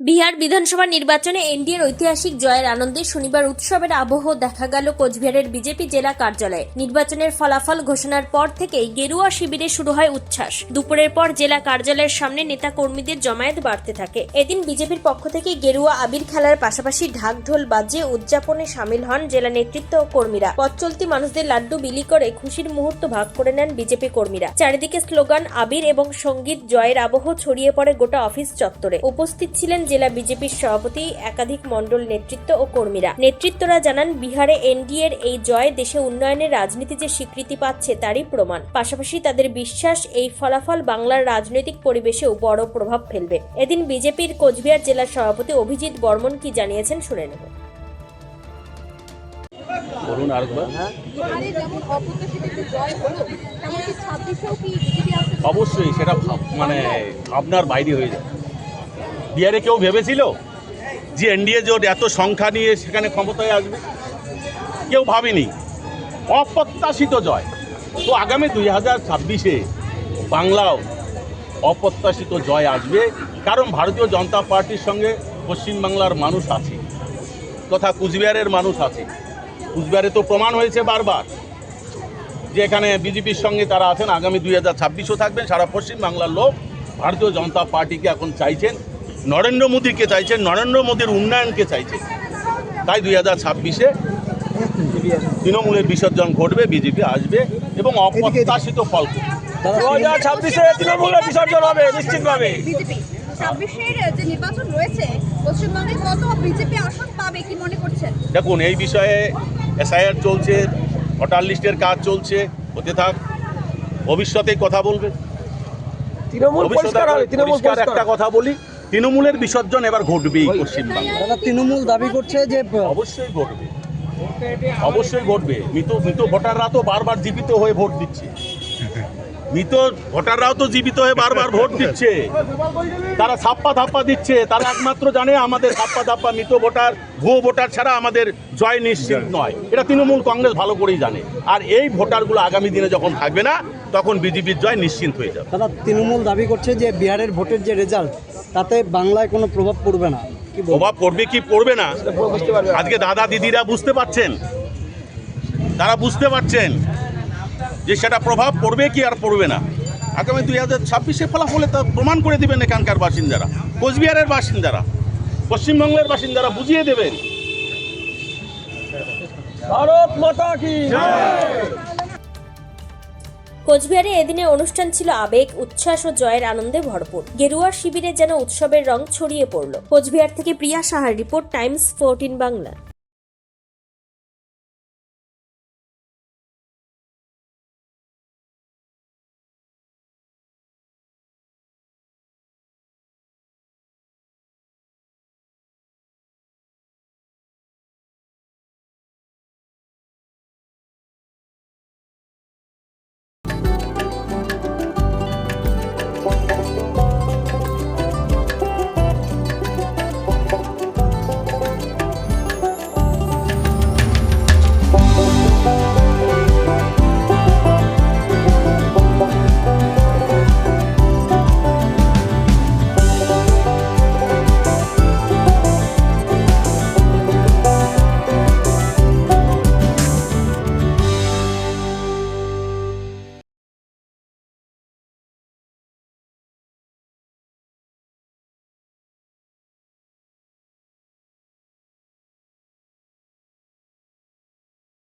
বিহার বিধানসভা নির্বাচনে এনডিএর ঐতিহাসিক জয়ের আনন্দে শনিবার উৎসবের আবহ দেখা গেল কোচবিহারের বিজেপি জেলা কার্যালয়ে। নির্বাচনের ফলাফল ঘোষণার পর থেকেই গেরুয়া শিবিরে শুরু হয় উচ্ছ্বাস। দুপুরের পর জেলা কার্যালয়ের সামনে নেতা কর্মীদের জমায়েত বাড়তে থাকে। এদিন বিজেপির পক্ষ থেকে গেরুয়া আবির খেলার পাশাপাশি ঢাক ঢোল বাজিয়ে উদযাপনে সামিল হন জেলা নেতৃত্ব ও কর্মীরা। পথ চলতি মানুষদের লাড্ডু বিলি করে খুশির মুহূর্ত ভাগ করে নেন বিজেপি কর্মীরা। চারিদিকে স্লোগান, আবির এবং সংগীত জয়ের আবহ ছড়িয়ে পড়ে গোটা অফিস চত্বরে। উপস্থিত ছিলেন জেলা বিজেপির সভাপতি একাধিক মণ্ডল নেতৃত্ব ও কর্মীরা। নেতৃত্বরা জানান বিহারে এনডিএর এই জয় দেশে উন্নয়নের রাজনীতি যে স্বীকৃতি পাচ্ছে তারই প্রমাণ। পাশাপাশি তাদের বিশ্বাস এই ফলাফল বাংলার রাজনৈতিক পরিবেশেও বড় প্রভাব ফেলবে। এদিন বিজেপির কোচবিহার জেলা সভাপতি অভিজিৎ বর্মন কি জানিয়েছেন শুনে নেব। বলুন আরেকবার। আসতে অবশ্যই সেটা মানে আপনার বাইরে হয়ে যায়। বিহারে কেউ ভেবেছিল যে এনডিএ জোট এত সংখ্যা নিয়ে সেখানে ক্ষমতায় আসবে? কেউ ভাবেনি। অপ্রত্যাশিত জয়। তো আগামী দুই হাজার ছাব্বিশে বাংলাও অপ্রত্যাশিত জয় আসবে। কারণ ভারতীয় জনতা পার্টির সঙ্গে পশ্চিমবাংলার মানুষ আছে, তথা কুচবিহারের মানুষ আছে। কুচবিহারে তো প্রমাণ হয়েছে বারবার যে এখানে বিজেপির সঙ্গে তারা আছেন। আগামী দুই হাজার ছাব্বিশও থাকবেন। সারা পশ্চিমবাংলার লোক ভারতীয় জনতা পার্টিকে এখন চাইছেন নরেন্দ্র মোদীকে চাইছেন নরেন্দ্র মোদীর উন্নয়নকে চাইছেন। তাই দুই হাজার ছাব্বিশে তৃণমূলের বিসর্জন ঘটবে বিজেপি আসবে এবং অপ্রত্যাশিত ফল করবে। দু হাজার ছাব্বিশে তৃণমূলের বিসর্জন হবে নিশ্চিতভাবে। বিজেপি ছাব্বিশের যে নির্বাচন রয়েছে পশ্চিমবঙ্গে কত বিজেপি আসন পাবে কি মনে করছেন? দেখুন এই বিষয়ে এসআইআর চলছে ভোটার লিস্টের কাজ চলছে হতে থাক ভবিষ্যতেই কথা বলবে। তৃণমূল ভবিষ্যতে একটা কথা বলি তৃণমূলের বিসর্জন এবার ঘটবেই পশ্চিমবাংলায় দাদা তৃণমূল দাবি করছে যে অবশ্যই ঘটবে। অবশ্যই ঘটবে। মৃত মৃত ভোটাররা তো বারবার জীবিত হয়ে ভোট দিচ্ছে। মৃত ভোটাররাও তো জীবিত হয়ে বারবার ভোট দিচ্ছে। তারা ছাপ্পা ধাপ্পা দিচ্ছে। তারা একমাত্র জানে আমাদের ছাপ্পা ধাপ্পা মৃত ভোটার ভুয়ো ভোটার ছাড়া আমাদের জয় নিশ্চিত নয়। এটা তৃণমূল কংগ্রেস ভালো করেই জানে। আর এই ভোটারগুলো আগামী দিনে যখন থাকবে না তখন বিজেপির জয় নিশ্চিন্ত হয়ে যাবে। দাদা তৃণমূল দাবি করছে যে বিহারের ভোটের যে রেজাল্ট তাতে বাংলায় কোনো প্রভাব পড়বে না। প্রভাব পড়বে কি পড়বে না? বুঝতে পারবে আজকে দাদা দিদিরা বুঝতে পারছেন? তারা বুঝতে পারছেন যে সেটা প্রভাব পড়বে কি আর পড়বে না? আগামী দুই হাজার ছাব্বিশে ফলাফলে তা প্রমাণ করে দিবেন এখানকার বাসিন্দারা কোচবিহারের বাসিন্দারা পশ্চিমবঙ্গের বাসিন্দারা বুঝিয়ে দেবেন। ভারত মাতা কি কোচবিহারে এদিনে অনুষ্ঠান ছিল আবেগ, উচ্ছ্বাস ও জয়ের আনন্দে ভরপুর। গেরুয়ার শিবিরে যেন উৎসবের রং ছড়িয়ে পড়ল। কোচবিহার থেকে প্রিয়া সাহার রিপোর্ট, টাইমস ফোরটিন বাংলা।